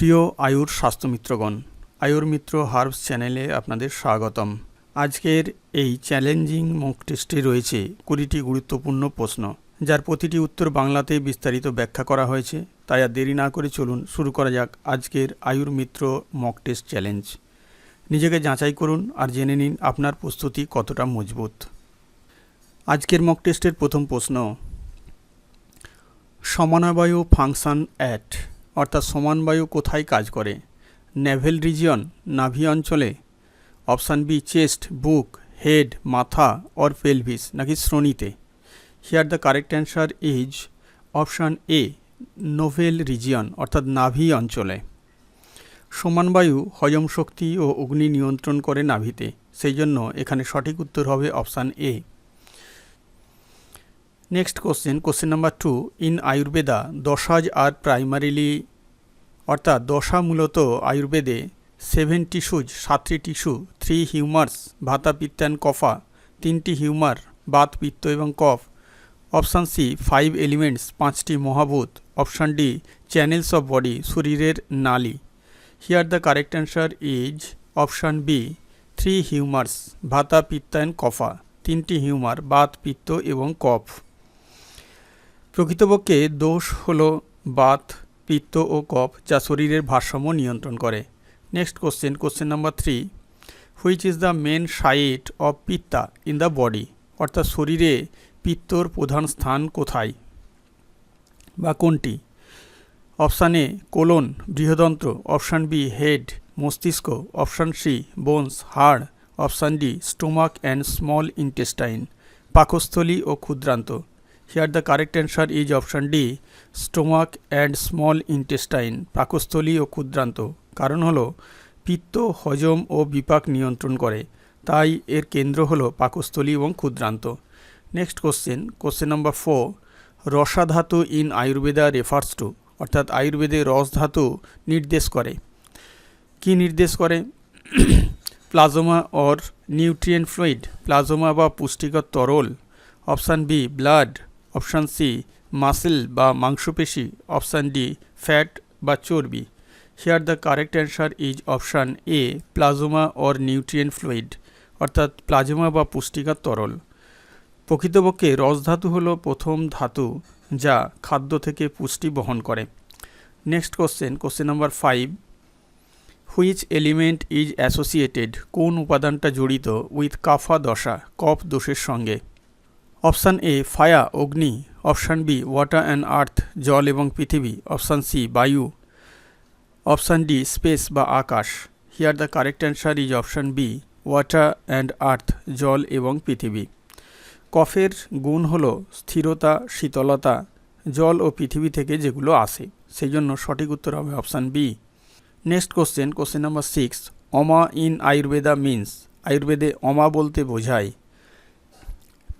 প্রিয় আয়ুর স্বাস্থ্যমিত্রগণ, আয়ুর মিত্র হার্বস চ্যানেলে আপনাদের স্বাগতম। আজকের এই চ্যালেঞ্জিং মক টেস্টে রয়েছে কুড়িটি গুরুত্বপূর্ণ প্রশ্ন, যার প্রতিটি উত্তর বাংলাতে বিস্তারিত ব্যাখ্যা করা হয়েছে, তাই আর দেরি না করে চলুন শুরু করা যাক আজকের আয়ুর মিত্র মক টেস্ট চ্যালেঞ্জ। নিজেকে যাচাই করুন আর জেনে নিন আপনার প্রস্তুতি কতটা মজবুত। আজকের মক টেস্টের প্রথম প্রশ্ন, সমানবায়ু ফাংশন অ্যাট অর্থাৎ সমানবায়ু কোথায় কাজ করে? নেভেল রিজিয়ন, নাভি অঞ্চলে? অপশান বি, চেস্ট, বুক, হেড, মাথা, অর পেলভিস, নাকি শ্রোণীতে? Here the correct answer is option A navel region অর্থাৎ নাভি অঞ্চলে। সমানবায়ু হজম শক্তি ও অগ্নি নিয়ন্ত্রণ করে নাভিতে, সেই জন্য এখানে সঠিক উত্তর হবে option A next question question number two in Ayurveda doshas R primarily অর্থাৎ দশা মূলত আয়ুর্বেদে সেভেন টিস্যুজ সাতটি tissue three humours vata pitta and kapha তিনটি হিউমার বাত পিত্ত এবং কফ অপশান সি ফাইভ এলিমেন্টস পাঁচটি মহাভূত। Option D channels of body শরীরের নালী। Here the correct answer is option B three humours vata পিত্ত অ্যান্ড কফা তিনটি হিউমার বাত পিত্ত এবং কফ প্রকৃতপক্ষে দোষ হল বাত, পিত্ত ও কফ যা শরীরের ভারসাম্য নিয়ন্ত্রণ করে। Next question question number three which is the main site of pitta in the body অর্থাৎ শরীরে পিত্তর প্রধান স্থান কোথায়? বা কোনটি? অপশান এ কোলন বৃহদন্ত্র। অপশান বি হেড মস্তিষ্ক। অপশান সি বোনস হাড়। Option D stomach and small intestine পাকস্থলী ও ক্ষুদ্রান্ত। Here the correct answer is option D stomach and small intestine পাকস্থলী ও ক্ষুদ্রান্ত। কারণ হলো, পিত্ত, হজম ও বিপাক নিয়ন্ত্রণ করে। তাই এর কেন্দ্র হলো পাকস্থলী এবং ক্ষুদ্রান্ত। Next question question number four rasa dhatu in Ayurveda refers to অর্থাৎ আয়ুর্বেদে রস ধাতু নির্দেশ করে। কি নির্দেশ করে? Plasma or nutrient fluid plasma বা পুষ্টিকর তরল। Option B blood option C, muscle বা মাংসপেশি, অপশান ডি, ফ্যাট বা চর্বি। Here the correct answer is option A plasma or nutrient fluid অর্থাৎ প্লাজমা বা পুষ্টিকর তরল। প্রকৃতপক্ষে রসধাতু হল প্রথম ধাতু যা খাদ্য থেকে পুষ্টি বহন করে। Next question question number five which element is associated কোন উপাদানটা জড়িত উইথ কাফা দশা, কফ দোষের সঙ্গে? Option A fire, Agni, option B water and earth, জল এবং পৃথিবী, অপশান সি বায়ু, অপশান ডি স্পেস বা আকাশ। Here the correct answer is option B water and earth জল এবং পৃথিবী। কফের গুণ হল স্থিরতা, শীতলতা, জল ও পৃথিবী থেকে যেগুলো আসে। সেই জন্য সঠিক উত্তর হবে option B next question question number six ama in Ayurveda means আয়ুর্বেদে অমা বলতে বোঝায়।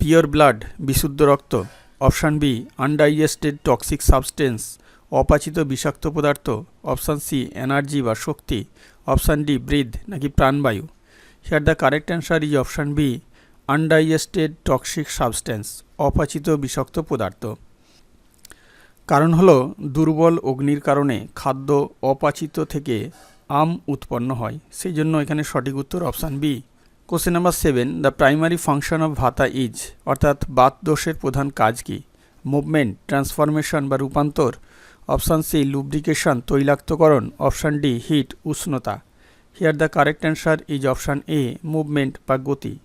পিওর ব্লাড, বিশুদ্ধ রক্ত, option B, undigested toxic substance, অপাচিত বিষাক্ত পদার্থ, অপশান সি, এনার্জি বা শক্তি, অপশান ডি, ব্রিদ, নাকি প্রাণবায়ু। Here the correct answer is option B undigested toxic substance অপাচিত বিষাক্ত পদার্থ। কারণ হলো, দুর্বল অগ্নির কারণে খাদ্য অপাচিত থেকে আম উৎপন্ন হয়। সেই জন্য এখানে সঠিক উত্তর option B question number seven the primary function of vata is অর্থাৎ বাত দোষের প্রধান কাজ কি? মুভমেন্ট ট্রান্সফরমেশন বা রূপান্তর। অপশান সি লুব্রিকেশন তৈলাক্তকরণ। অপশান ডি হিট উষ্ণতা। Here the correct answer is option A movement বা গতি।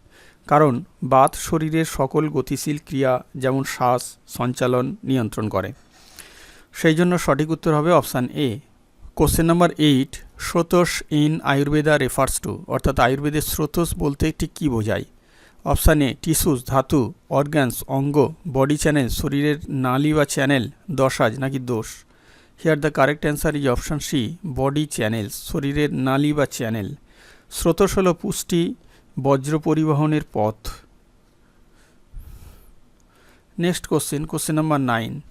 কারণ বাত শরীরের সকল গতিশীল ক্রিয়া, যেমন শ্বাস, সঞ্চালন, নিয়ন্ত্রণ করে। সেই জন্য সঠিক উত্তর হবে option A question number eight srotas in Ayurveda refers to, অর্থাৎ আয়ুর্বেদের স্রোতস বলতে ঠিক কী বোঝায়? অপশান এ, টিস্যুস, ধাতু অর্গ্যানস অঙ্গ, বডি চ্যানেল, শরীরের নালি বা চ্যানেল, দশাজ নাকি দোষ? Here the correct answer is option C, body channels, শরীরের নালি বা চ্যানেল। স্রোতস হল পুষ্টি, বজ্র পরিবহনের পথ। Next question question number nine,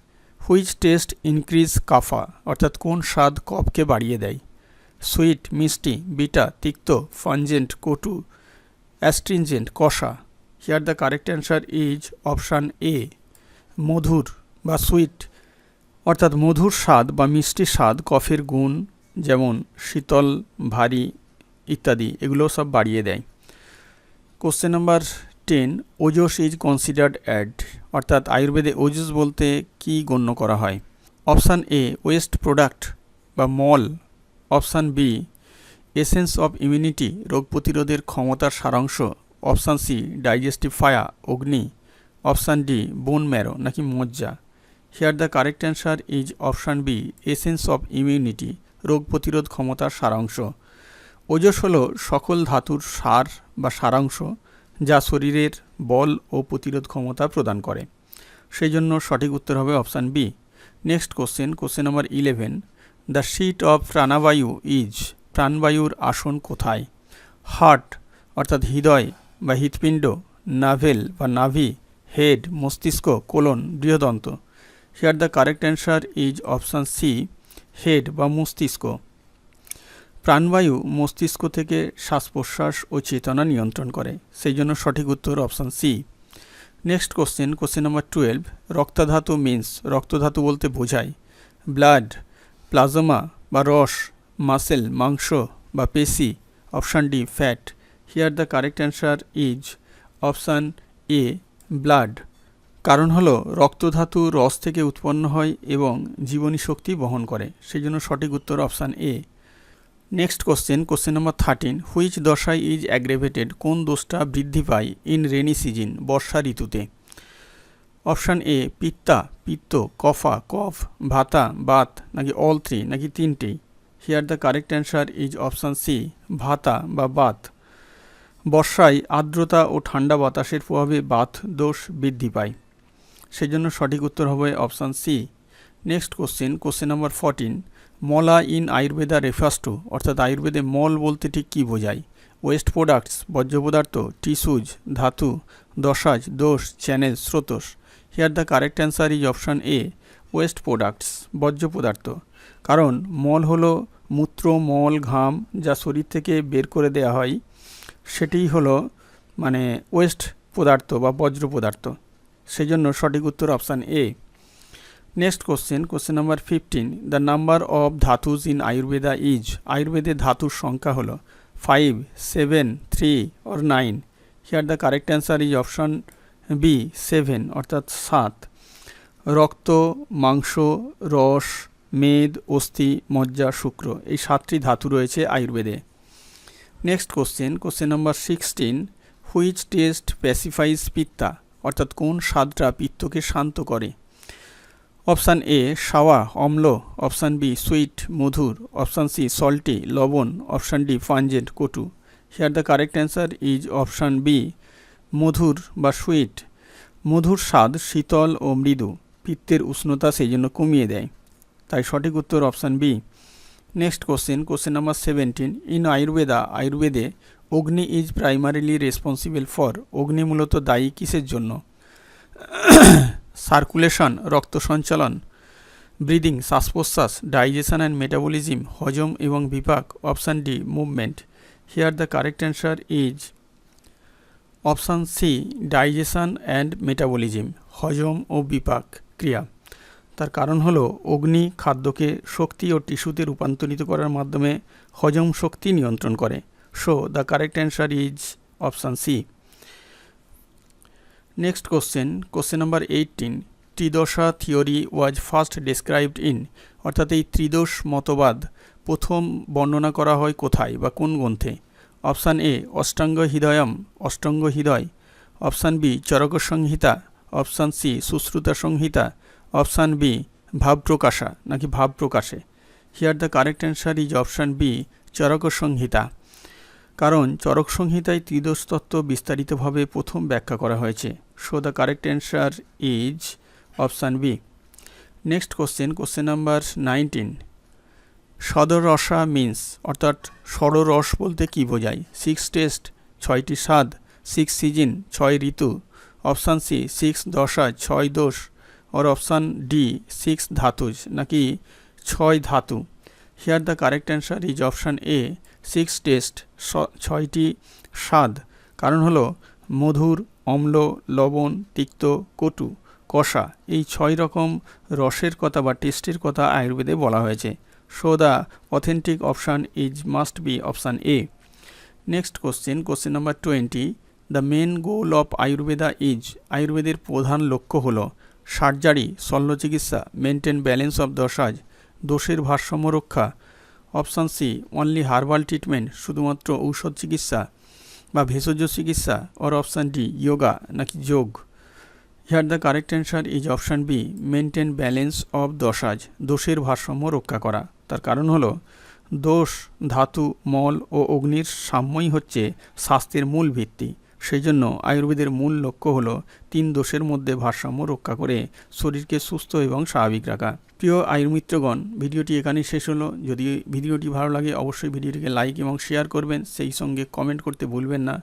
which taste increase kapha, অর্থাৎ কোন স্বাদ কফকে বাড়িয়ে দেয়? সুইট, মিষ্টি, বিটা, তিক্ত, ফানজেন্ট, কটু অ্যাস্ট্রিনজেন্ট কষা। Here the correct answer is option A মধুর বা সুইট, অর্থাৎ মধুর স্বাদ বা মিষ্টি স্বাদ, কফির গুণ যেমন শীতল, ভারী ইত্যাদি এগুলো সব বাড়িয়ে দেয়। Question number ten ojas is considered as অর্থাৎ আয়ুর্বেদে ওজস বলতে কি গণ্য করা হয়? অপশান এ ওয়েস্ট প্রোডাক্ট বা মল option B, essence of immunity, রোগ প্রতিরোধের ক্ষমতার সারাংশ। অপশান সি, ডাইজেস্টিভ ফায়া অগ্নি। অপশান ডি, বোন ম্যারো, নাকি মজ্জা। Here the correct answer is option B essence of immunity, রোগ প্রতিরোধ ক্ষমতার সারাংশ। ওজস হল সকল ধাতুর সার বা সারাংশ যা শরীরের বল ও প্রতিরোধ ক্ষমতা প্রদান করে। সেই জন্য সঠিক উত্তর হবে option B next question question number eleven the seat of pranavayu is প্রাণবায়ুর আসন কোথায়? হার্ট অর্থাৎ হৃদয়, বা হৃৎপিণ্ড, নাভেল, বা নাভি হেড মস্তিষ্ক colon বৃহদন্ত। Here the correct answer is option C head বা মস্তিষ্ক। প্রাণবায়ু মস্তিষ্ক থেকে শ্বাস প্রশ্বাস ও চেতনা নিয়ন্ত্রণ করে, সেই জন্য সঠিক উত্তর option C next question question number twelve raktadhatu means রক্তধাতু বলতে বোঝায়। ব্লাড প্লাজমা বা রস মাসেল মাংস বা পেশি option D fat here the correct answer is option A blood কারণ হলো, রক্তধাতু রস থেকে উৎপন্ন হয় এবং জীবনী শক্তি বহন করে। সেই জন্য সঠিক উত্তর option A next question question number thirteen which dosha is aggravated কোন দোষটা বৃদ্ধি পায়? ইন রেনি সিজন বর্ষা ঋতুতে। অপশান এ, পিত্তা, পিত্ত, কফা, কফ, ভাতা, বাত, নাকি অল থ্রি নাকি তিনটেই here the correct answer is option C vata বা বাত। বর্ষায় আর্দ্রতা ও ঠান্ডা বাতাসের প্রভাবে বাত দোষ বৃদ্ধি পায়। সেই জন্য সঠিক উত্তর হবে option C next question question number fourteen mala in Ayurveda refers to অর্থাৎ আয়ুর্বেদে মল বলতে ঠিক কী বোঝায়? ওয়েস্ট প্রোডাক্টস বর্জ্য পদার্থ টিস্যুজ ধাতু দশাজ দোষ channel স্রোতস। Here the correct answer is option A waste products বর্জ্য পদার্থ। কারণ মল হলো মূত্র, মল, ঘাম যা শরীর থেকে বের করে দেওয়া হয়, সেটিই হলো মানে ওয়েস্ট পদার্থ বা বজ্র পদার্থ। সেই জন্য সঠিক উত্তর option A next question question number fifteen the number of dhatus in Ayurveda is আয়ুর্বেদে ধাতুর সংখ্যা হলো five seven three or nine here the correct answer is option B, seven, অর্থাৎ সাত। রক্ত, মাংস, রস, মেদ, অস্থি, মজ্জা, শুক্র এই সাতটি ধাতু রয়েছে আয়ুর্বেদে। Next question question number sixteen which taste pacifies pitta অর্থাৎ কোন স্বাদটা পিত্তকে শান্ত করে? অপশান এ সাওয়া, অম্ল। অপশান বি সুইট মধুর। অপশান সি সল্টি লবণ। অপশান ডি ফানজেন্ট কটু। Here the correct answer is option B মধুর বা সুইট। মধুর স্বাদ শীতল ও মৃদু। পিত্তের উষ্ণতা সেই জন্য কমিয়ে দেয়। তাই সঠিক উত্তর option B. Next question question number seventeen. In Ayurveda, আয়ুর্বেদে agni is primarily responsible for অগ্নি মূলত দায়ী কিসের জন্য? সার্কুলেশন, রক্ত সঞ্চালন, ব্রিদিং শ্বাস প্রশ্বাস ডাইজেশন অ্যান্ড মেটাবলিজম, হজম এবং বিপাক, option D, movement. Here the correct answer is option C, digestion and metabolism, হজম ও বিপাক ক্রিয়া। তার কারণ হলো, অগ্নি খাদ্যকে শক্তি ও টিস্যুতে রূপান্তরিত করার মাধ্যমে হজম শক্তি নিয়ন্ত্রণ করে। So the correct answer is option C next question question number eighteen tridosha theory was first described in অর্থাৎ এই ত্রিদোষ মতবাদ প্রথম বর্ণনা করা হয় কোথায় বা কোন গ্রন্থে? Option A, Ashtanga Hridayam, Ashtanga Hridaya. Option B, Charaka Samhita. Option C, Sushruta Samhita. Option B, Bhava Prakasha, নাকি ভাব প্রকাশে। Here the correct answer is option B Charaka Samhita. কারণ চরক সংহিতায় ত্রিদোষ তত্ত্ব বিস্তারিতভাবে প্রথম ব্যাখ্যা করা হয়েছে। So the correct answer is option B next question question number nineteen shadrasa means অর্থাৎ ষড়রস বলতে কী বোঝায়? সিক্স টেস্ট ছয়টি স্বাদ সিক্স সিজন ছয় ঋতু। অপশান সি সিক্স দশা, ছয় দোষ। Or option D six dhatus, নাকি ছয় ধাতু। Here the correct answer is option A six taste ছয়টি স্বাদ। কারণ হলো মধুর, অম্ল, লবণ, তিক্ত, কটু, কষা। এই ছয় রকম রসের কথা বা টেস্টের কথা আয়ুর্বেদে বলা হয়েছে। So the authentic option is must be option A. Next question, question number 20. The main goal of Ayurveda is আয়ুর্বেদের প্রধান লক্ষ্য হল সার্জারি শল্য চিকিৎসা মেনটেন ব্যালেন্স অফ দশাজ দোষের ভারসাম্য রক্ষা option C only herbal treatment শুধুমাত্র ঔষধ চিকিৎসা বা ভেষজ চিকিৎসা অর অপশান ডি যোগা নাকি যোগ here the correct answer is option B maintain balance of doshas দোষের ভারসাম্য রক্ষা করা তার কারণ হলো, দোষ, ধাতু, মল ও অগ্নির সাম্যই হচ্ছে স্বাস্থ্যের মূল ভিত্তি। সেই জন্য আয়ুর্বেদের মূল লক্ষ্য হল তিন দোষের মধ্যে ভারসাম্য রক্ষা করে শরীরকে সুস্থ এবং স্বাভাবিক রাখা। প্রিয় আয়ুর্মিত্রগণ, ভিডিওটি এখানেই শেষ হলো। যদি ভিডিওটি ভালো লাগে, অবশ্যই ভিডিওটিকে লাইক এবং শেয়ার করবেন। সেই সঙ্গে কমেন্ট করতে ভুলবেন না।